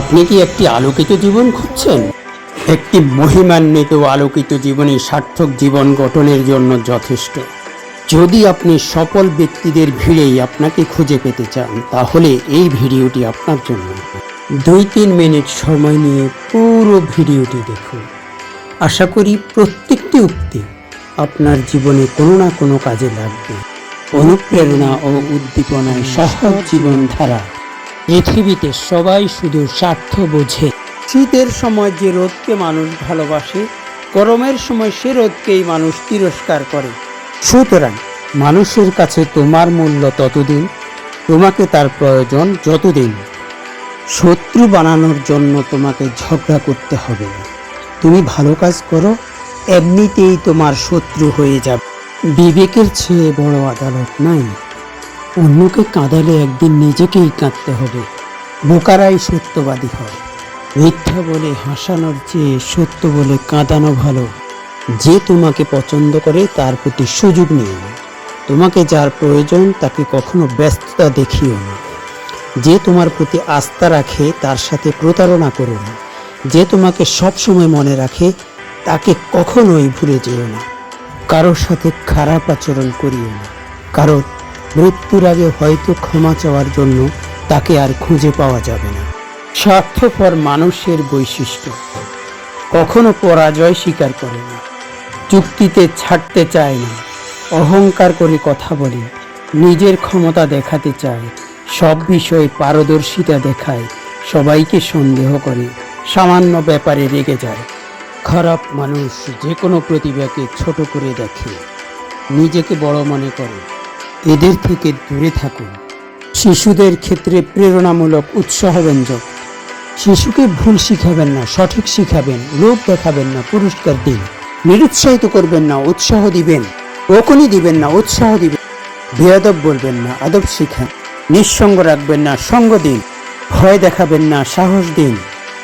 আপনি কি একটি আলোকিত জীবন খুঁজছেন? একটি মহিমান্বিত আলোকিত জীবনই সার্থক জীবন গঠনের জন্য যথেষ্ট। যদি আপনি সফল ব্যক্তিদের ভিড়েই আপনাকে খুঁজে পেতে চান, তাহলে এই ভিডিওটি আপনার জন্য। দুই তিন মিনিট সময় নিয়ে পুরো ভিডিওটি দেখুন। আশা করি প্রত্যেকটি উক্তি আপনার জীবনে কোনো না কোনো কাজে লাগবে। অনুপ্রেরণা ও উদ্দীপনায় সহজ জীবনধারা পৃথিবীতে সবাই শুধু স্বার্থ বোঝে। শীতের সময় যে রোদকে মানুষ ভালোবাসে, গরমের সময় সে রোদকেই মানুষ তিরস্কার করে। সুতরাং মানুষের কাছে তোমার মূল্য ততদিন, তোমাকে তার প্রয়োজন যতদিন। শত্রু বানানোর জন্য তোমাকে ঝগড়া করতে হবে। তুমি ভালো কাজ করো, এমনিতেই তোমার শত্রু হয়ে যাবে। বিবেকের চেয়ে বড় আদালত নাই। অন্যকে কাঁদালে একদিন নিজেকেই কাঁদতে হবে। বোকারাই সত্যবাদী হয়। মিথ্যা বলে হাসানোর চেয়ে সত্য বলে কাঁদানো ভালো। যে তোমাকে পছন্দ করে তার প্রতি সুযোগ নিও তোমাকে যার প্রয়োজন তাকে কখনো ব্যস্ততা দেখিও না। যে তোমার প্রতি আস্থা রাখে তার সাথে প্রতারণা করো না। যে তোমাকে সব সময় মনে রাখে তাকে কখনোই ভুলে যেও না। কারোর সাথে খারাপ আচরণ করিও না। কারণ মৃত্যুর আগে হয়তো ক্ষমা চাওয়ার জন্য তাকে আর খুঁজে পাওয়া যাবে না। স্বার্থপর মানুষের বৈশিষ্ট্য। কখনো পরাজয় স্বীকার করে না। চুক্তিতে ছাড়তে চায় না। অহংকার করে কথা বলে। নিজের ক্ষমতা দেখাতে চায়। সব বিষয়ে পারদর্শিতা দেখায়। সবাইকে সন্দেহ করে। সামান্য ব্যাপারে রেগে যায়। খারাপ মানুষ যে কোনো প্রতিভাকে ছোট করে দেখে। নিজেকে বড় মনে করে। এদের থেকে দূরে থাকুন। শিশুদের ক্ষেত্রে প্রেরণামূলক উৎসাহব্যঞ্জক শিশুকে ভুল শিখাবেন না, সঠিক শিখাবেন লোভ দেখাবেন না, পুরস্কার দিন। নিরুৎসাহিত করবেন না, উৎসাহ দিবেন। ওকনি দিবেন না, উৎসাহ দিবেন। বেয়াদব বলবেন না, আদব শিখান। নিঃসঙ্গ রাখবেন না, সঙ্গ দিন। ভয় দেখাবেন না, সাহস দিন।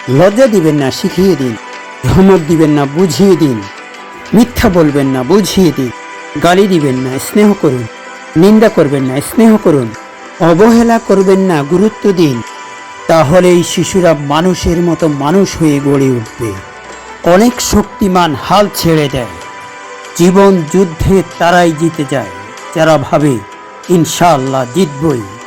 লজ্জা দিবেন না, শিখিয়ে দিন। ধমক দিবেন না, বুঝিয়ে দিন। মিথ্যা বলবেন না, বুঝিয়ে দিন। গালি দিবেন না, স্নেহ করুন। নিন্দা করবেন না, স্নেহ করুন। অবহেলা করবেন না, গুরুত্ব দিন। তাহলেই শিশুরা মানুষের মতো মানুষ হয়ে গড়ে উঠবে। অনেক শক্তিমান হাল ছেড়ে দেয়। জীবন যুদ্ধে তারাই জিতে যায়। যারা ভাবে, ইনশাআল্লাহ জিতবই।